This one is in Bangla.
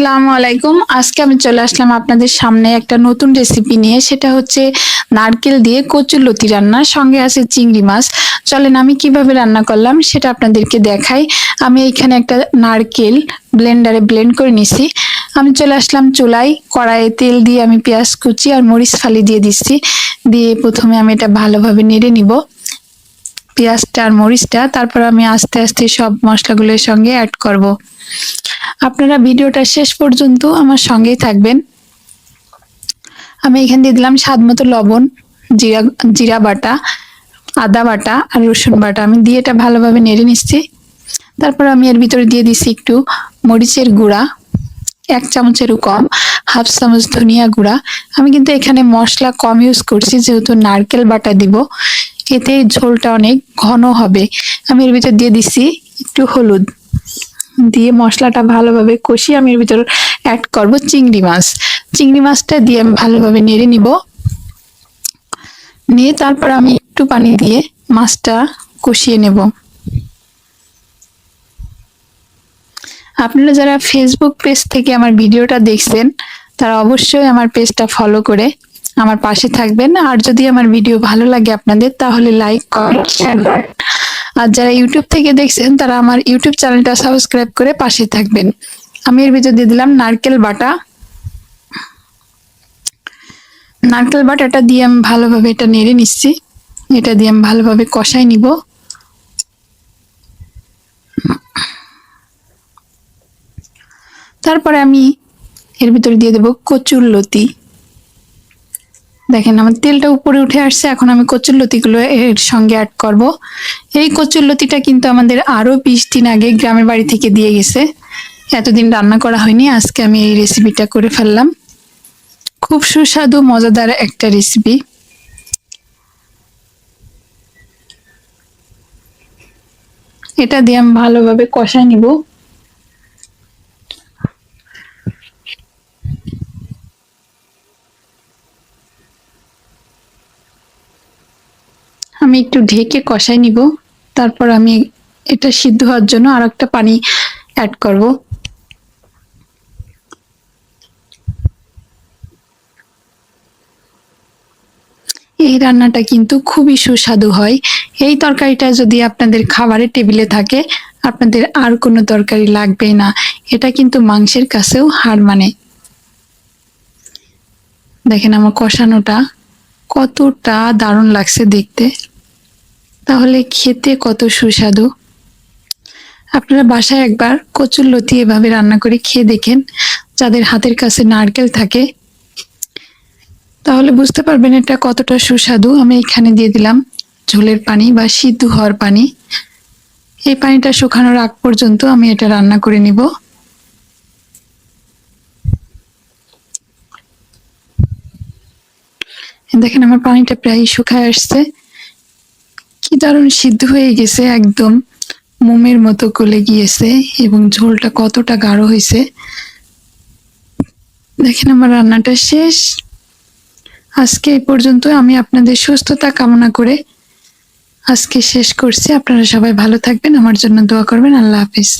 আসসালামু আলাইকুম। আজকে আমি চলে আসলাম আপনাদের সামনে একটা নতুন রেসিপি নিয়ে। সেটা হচ্ছে নারকেল দিয়ে কচুর লতি রান্না। সঙ্গে আছে চিংড়ি মাছ। চলেন আমি কীভাবে রান্না করলাম সেটা আপনাদেরকে দেখাই। আমি এখানে একটা নারকেল ব্লেন্ডারে ব্লেন্ড করে নিছি। আমি চলে আসলাম চুলায়। কড়াইয়ে তেল দিয়ে আমি পেঁয়াজ কুচি আর মরিচ ফালি দিয়ে দিচ্ছি। দিয়ে প্রথমে আমি এটা ভালোভাবে নেড়ে নিব। পেঁয়াজটা আর মরিচটা, তারপর আমি আস্তে আস্তে সব মশলাগুলোর সঙ্গে অ্যাড করব। আপনারা ভিডিওটা শেষ পর্যন্ত আমার সঙ্গেই থাকবেন। আমি এখানে দিয়ে দিলাম স্বাদ মতো লবণ, জিরা জিরা বাটা, আদা বাটা আর রসুন বাটা। আমি দিয়ে এটা ভালোভাবে নেড়ে নিচ্ছি। তারপর আমি এর ভিতরে দিয়ে দিচ্ছি একটু মরিচের গুঁড়া, এক চামচেরও কম, হাফ চামচ ধনিয়া গুঁড়া। আমি কিন্তু এখানে মশলা কম ইউজ করছি, যেহেতু নারকেল বাটা দিব। এতে ঝোলটা অনেক ঘন হবে। আমি এর ভিতর দিয়ে দিছি একটু হলুদ। দিয়ে মশলাটা ভালোভাবে কষিয়ে আমি এর ভিতর অ্যাড করব চিংড়ি মাছ। চিংড়ি মাছটা দিয়ে আমি ভালোভাবে নেড়ে নিব। নিয়ে তারপর আমি একটু পানি দিয়ে মাছটা কষিয়ে নেব। আপনারা যারা ফেসবুক পেজ থেকে আমার ভিডিওটা দেখছেন, তারা অবশ্যই আমার পেজটা ফলো করে আমার পাশে থাকবেন। আর যদি আমার ভিডিও ভালো লাগে আপনাদের, তাহলে লাইক করেন। আর যারা ইউটিউব থেকে দেখছেন, তারা আমার ইউটিউব চ্যানেলটা সাবস্ক্রাইব করে পাশে থাকবেন। আমি এর ভিতর দিয়ে দিলাম নারকেল বাটা। নারকেল বাটাটা দিয়ে আমি ভালোভাবে এটা নেড়ে নিচ্ছি। এটা দিয়ে আমি ভালোভাবে কষাই নিব। তারপরে আমি এর ভিতরে দিয়ে দেব কচুর লতি। দেখেন, আমার তেলটা উপরে উঠে আসছে, এখন আমি কচুর লতিগুলো এর সঙ্গে অ্যাড করব। এই কচুর লতিটা কিন্তু আমাদের আরও বিশ দিন আগে গ্রামের বাড়ি থেকে দিয়ে গেছে। এতদিন রান্না করা হয়নি, আজকে আমি এই রেসিপিটা করে ফেললাম। খুব সুস্বাদু, মজাদার একটা রেসিপি এটা দিয়ে আমি ভালোভাবে কষাই নিব। আমি একটু ঢেকে কষাই নিব। তারপর আমি এটা সিদ্ধ হওয়ার জন্য আর একটা পানি অ্যাড করব। এই রান্নাটা কিন্তু খুবই সুস্বাদু হয়। এই তরকারিটা যদি আপনাদের খাবারের টেবিলে থাকে, আপনাদের আর কোনো তরকারি লাগবে না। এটা কিন্তু মাংসের কাছেও হার মানে। দেখেন আমার কষানোটা কতটা দারুণ লাগছে দেখতে। তাহলে খেতে কত সুস্বাদু? আপনারা বাসায় একবার কচুর লতি এভাবে রান্না করে খেয়ে দেখেন, যাদের হাতের কাছে নারকেল থাকে। তাহলে বুঝতে পারবেন এটা কতটা সুস্বাদু। আমি এখানে দিয়ে দিলাম ঝোলের পানি বা সিদ্ধ হওয়ার পানি। এই পানিটা শুকানোর আগ পর্যন্ত আমি এটা রান্না করে নিব। দেখেন আমার পানিটা প্রায় শুকায় আসছে। দারুণ সিদ্ধ হয়ে গেছে, একদম মোমের মতো কলে গিয়েছে এবং ঝোলটা কতটা গাঢ় হয়েছে। দেখেন আমার রান্নাটা শেষ। আজকে এই পর্যন্ত আমি আপনাদের সুস্থতা কামনা করে আজকে শেষ করছি। আপনারা সবাই ভালো থাকবেন, আমার জন্য দোয়া করবেন। আল্লাহ হাফিজ।